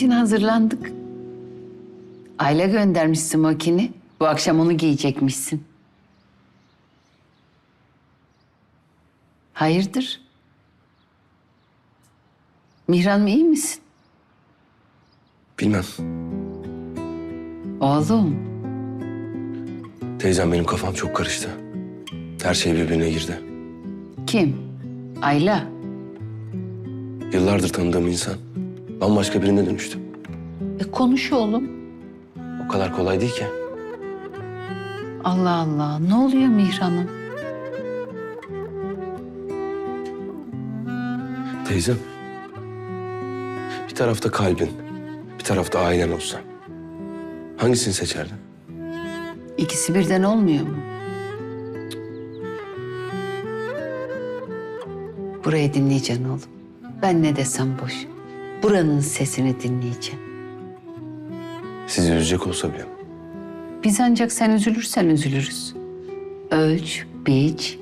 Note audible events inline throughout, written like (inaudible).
için hazırlandık. Ayla göndermiş smokini. Bu akşam onu giyecekmişsin. Hayırdır? Mihran iyi misin? Bilmem. Oğlum, Teyzem benim kafam çok karıştı. Her şey birbirine girdi. kim? Ayla. Yıllardır tanıdığım insan bambaşka birine dönüştü. E konuş oğlum. O kadar kolay değil ki. Allah Allah, ne oluyor Mihran'ım? Teyzem. Bir tarafta kalbin, bir tarafta ailen olsa. Hangisini seçerdin? İkisi birden olmuyor mu? Burayı dinleyeceksin oğlum. Ben ne desem boş. Buranın sesini dinleyeceksin. Sizi üzecek olsa bile. Biz ancak sen üzülürsen üzülürüz. Ölç, biç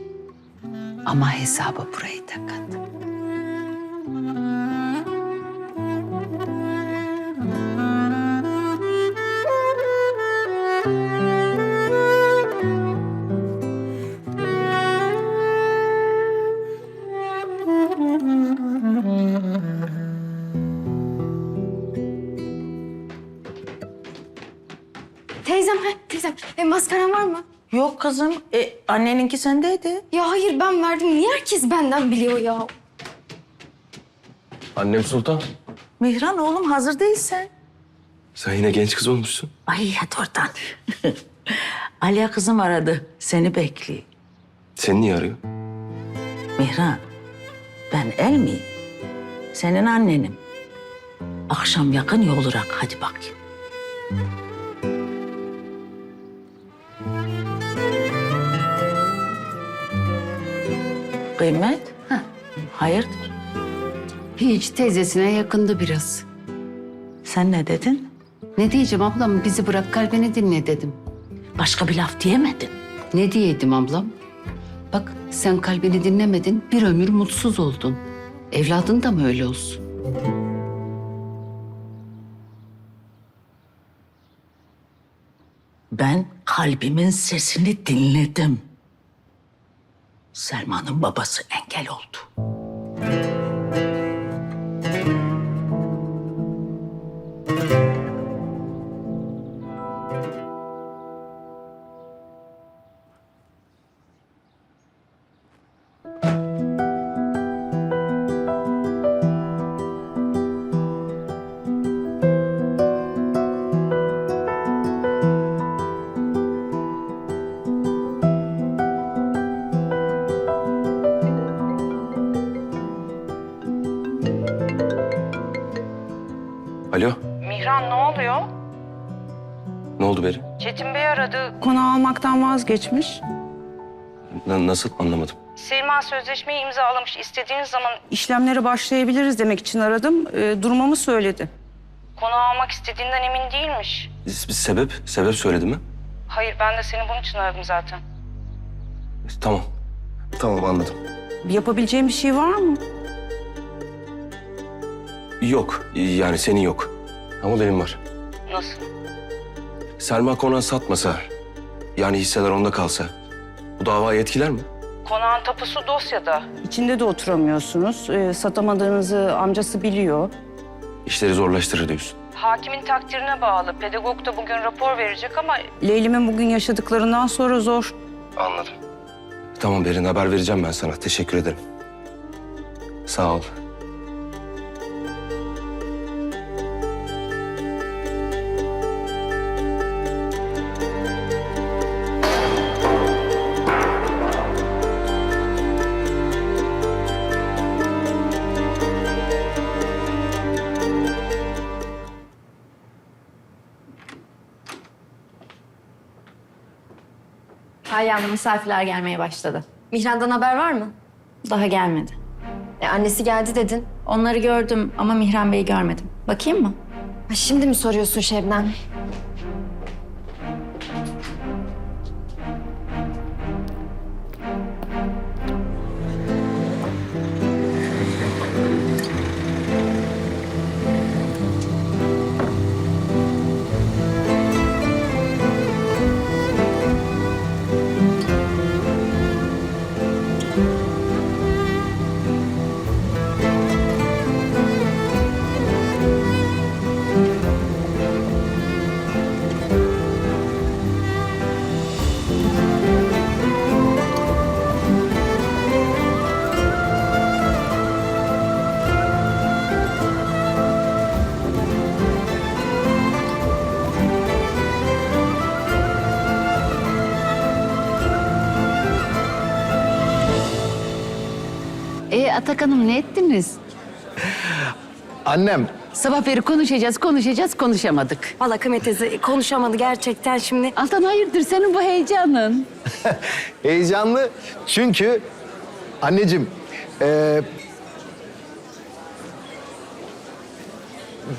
ama hesaba burayı da Teyzem, ha, teyzem. E, maskaran var mı? Yok kızım. E, anneninki sendeydi. Ya hayır ben verdim. Niye herkes benden biliyor ya? Annem Sultan. Mihran oğlum hazır değilsen. Sen yine genç kız olmuşsun. Ay hadi oradan. (laughs) Aliye kızım aradı. Seni bekliyor. Seni niye arıyor? Mihran, ben el miyim? Senin annenim. Akşam yakın yolurak hadi bakayım. Kıymet? Heh. Hayırdır? Hiç teyzesine yakındı biraz. Sen ne dedin? Ne diyeceğim ablam bizi bırak kalbini dinle dedim. Başka bir laf diyemedin. Ne diyeydim ablam? Bak sen kalbini dinlemedin bir ömür mutsuz oldun. Evladın da mı öyle olsun? Ben kalbimin sesini dinledim. Selma'nın babası engel oldu. Ne oldu Beri? Çetin Bey aradı. Konağı almaktan vazgeçmiş. Na- nasıl anlamadım. Selma sözleşmeyi imzalamış. İstediğiniz zaman İşlemlere başlayabiliriz demek için aradım. Ee, durumamı söyledi. konağı almak istediğinden emin değilmiş. S- Sebep? Sebep söyledi mi? Hayır ben de seni bunun için aradım zaten. Tamam. Tamam anladım. Yapabileceğim bir şey var mı? Yok. Yani senin yok. Ama benim var. Nasıl? Selma konağı satmasa, yani hisseler onda kalsa, bu davayı etkiler mi? Konağın tapusu dosyada. İçinde de oturamıyorsunuz. Ee, satamadığınızı amcası biliyor. İşleri zorlaştırır diyorsun. Hakimin takdirine bağlı. Pedagog da bugün rapor verecek ama Leylim'in bugün yaşadıklarından sonra zor. Anladım. Tamam Berin, haber vereceğim ben sana. Teşekkür ederim. Sağ ol. Ayağımda misafirler gelmeye başladı. Mihran'dan haber var mı? Daha gelmedi. E, annesi geldi dedin. Onları gördüm ama Mihran Bey'i görmedim. Bakayım mı? Ha, şimdi mi soruyorsun Şebnem? Atakan'ım ne ettiniz? Annem, Sabah beri konuşacağız, konuşacağız, konuşamadık. Valla Kıymet teyze konuşamadı gerçekten şimdi. Altan hayırdır senin bu heyecanın? (laughs) heyecanlı çünkü anneciğim, eee,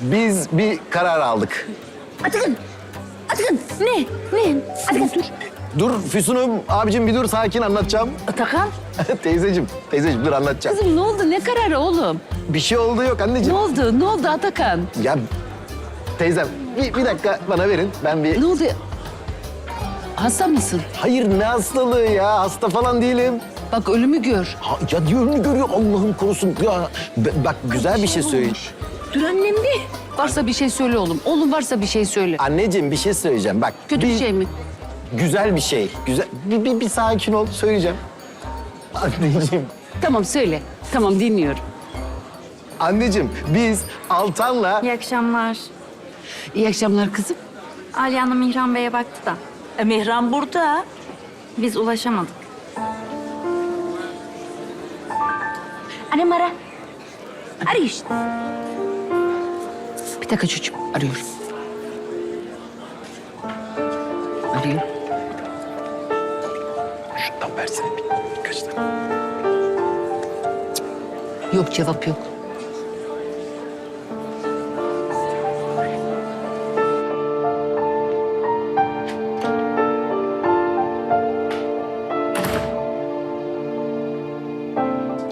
biz bir karar aldık. Atakan, Atakan ne? Ne? Atakan dur. Dur Füsun'um, abicim bir dur sakin anlatacağım. Atakan, (laughs) teyzeciğim, teyzeciğim dur anlatacağım. kızım ne oldu? Ne kararı oğlum? Bir şey oldu yok Ne anneciğim. oldu? Ne oldu Atakan? Ya teyzem bir, bir dakika bana verin. Ben bir... Ne oldu? Hasta mısın? Hayır ne hastalığı ya? Hasta falan değilim. Bak ölümü gör. Ha, ya diyorum görüyor Allah'ım korusun. Ya b- bak güzel bir şey söyle. Dur annem bir. Varsa bir şey söyle oğlum. Oğlum varsa bir şey söyle. Anneciğim bir şey söyleyeceğim. Bak Kötü bir şey mi? Güzel bir şey. Güzel. Bir, bir, bir sakin ol söyleyeceğim. Anneciğim. Tamam söyle. Tamam dinliyorum. Anneciğim biz Altan'la İyi akşamlar. İyi akşamlar kızım. Aliye Hanım Mihran Bey'e baktı da E, Mihran burada. biz ulaşamadık. Annem ara. Arıyor işte. Bir dakika çocuğum. Arıyorum. Arıyor. Versene bir, birkaç tane. Yok cevap yok.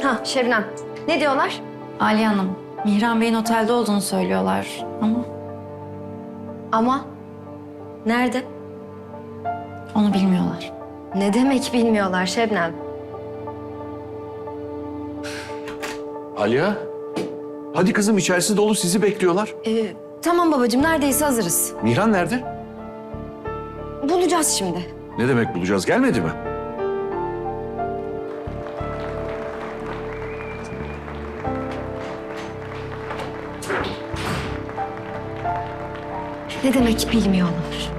Ha Şebnem. Ne diyorlar? Aliye Hanım, Mihran Bey'in otelde olduğunu söylüyorlar ama Ama nerede? onu bilmiyorlar. Ne demek bilmiyorlar Şebnem. Aliya. Hadi kızım içerisi dolu sizi bekliyorlar. Ee, tamam babacığım neredeyse hazırız. Mihran nerede? Bulacağız şimdi. Ne demek bulacağız gelmedi mi? Ne demek bilmiyorlar.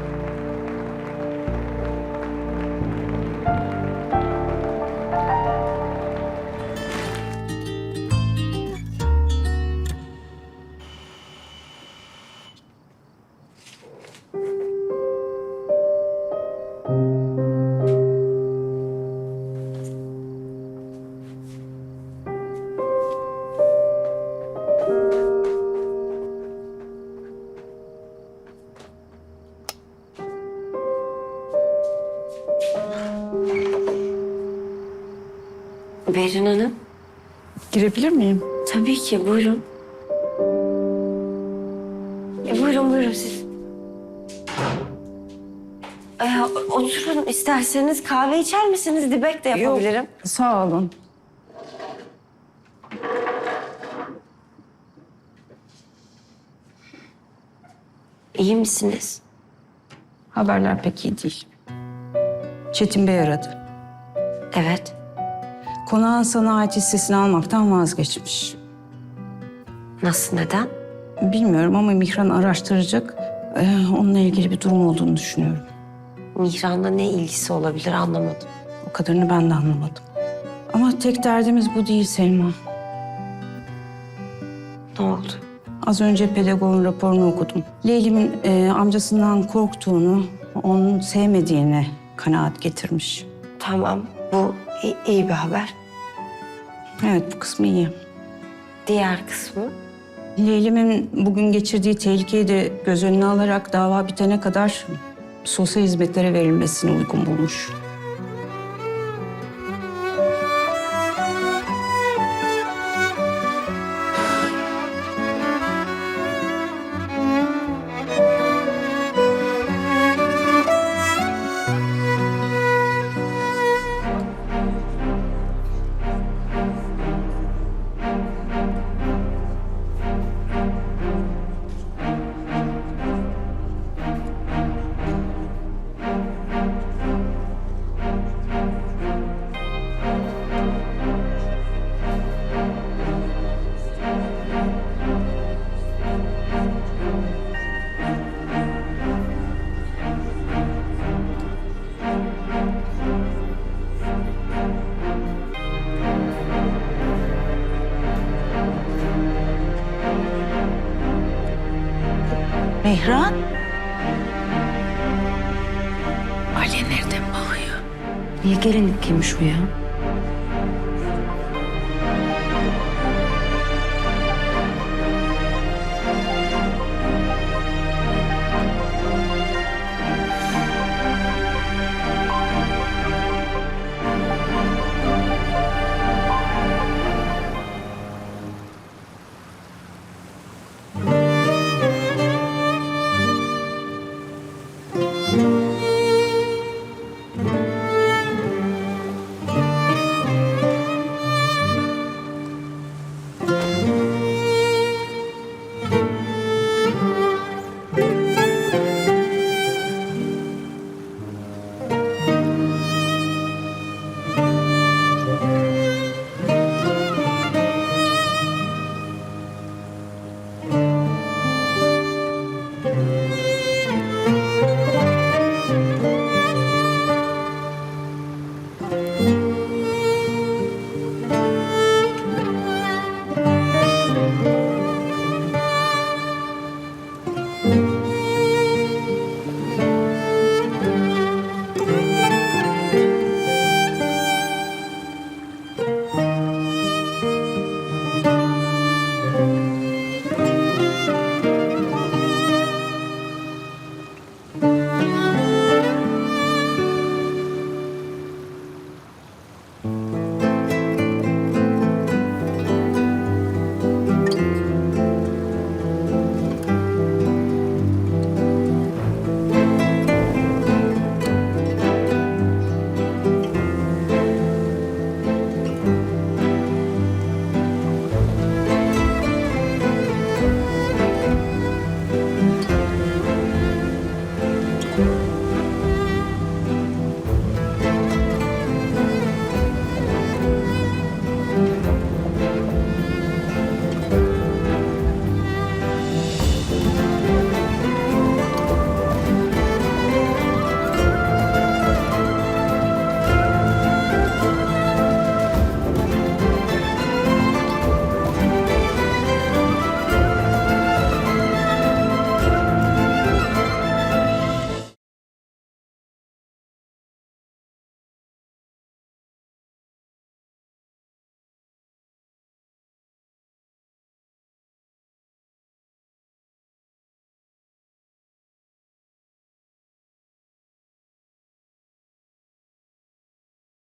Berin Hanım. Girebilir miyim? Tabii ki buyurun. E, buyurun buyurun siz. E, oturun isterseniz kahve içer misiniz? Dibek de yapabilirim. Sağ olun. İyi misiniz? Haberler pek iyi değil. Çetin Bey aradı. Evet. Konağın sana ait hissesini almaktan vazgeçmiş. Nasıl neden? Bilmiyorum ama Mihran araştıracak. Ee, onunla ilgili bir durum olduğunu düşünüyorum. Mihran'la ne ilgisi olabilir anlamadım. O kadarını ben de anlamadım. Ama tek derdimiz bu değil Selma. Ne oldu? Az önce pedagogun raporunu okudum. Leylim'in e, amcasından korktuğunu, onu sevmediğine kanaat getirmiş. Tamam bu i- iyi bir haber. Evet bu kısmı iyi. Diğer kısmı? Leylim'in bugün geçirdiği tehlikeyi de göz önüne alarak dava bitene kadar sosyal hizmetlere verilmesini uygun bulmuş. Mihran? Ali nereden bakıyor? Niye gelinlik giymiş o ya?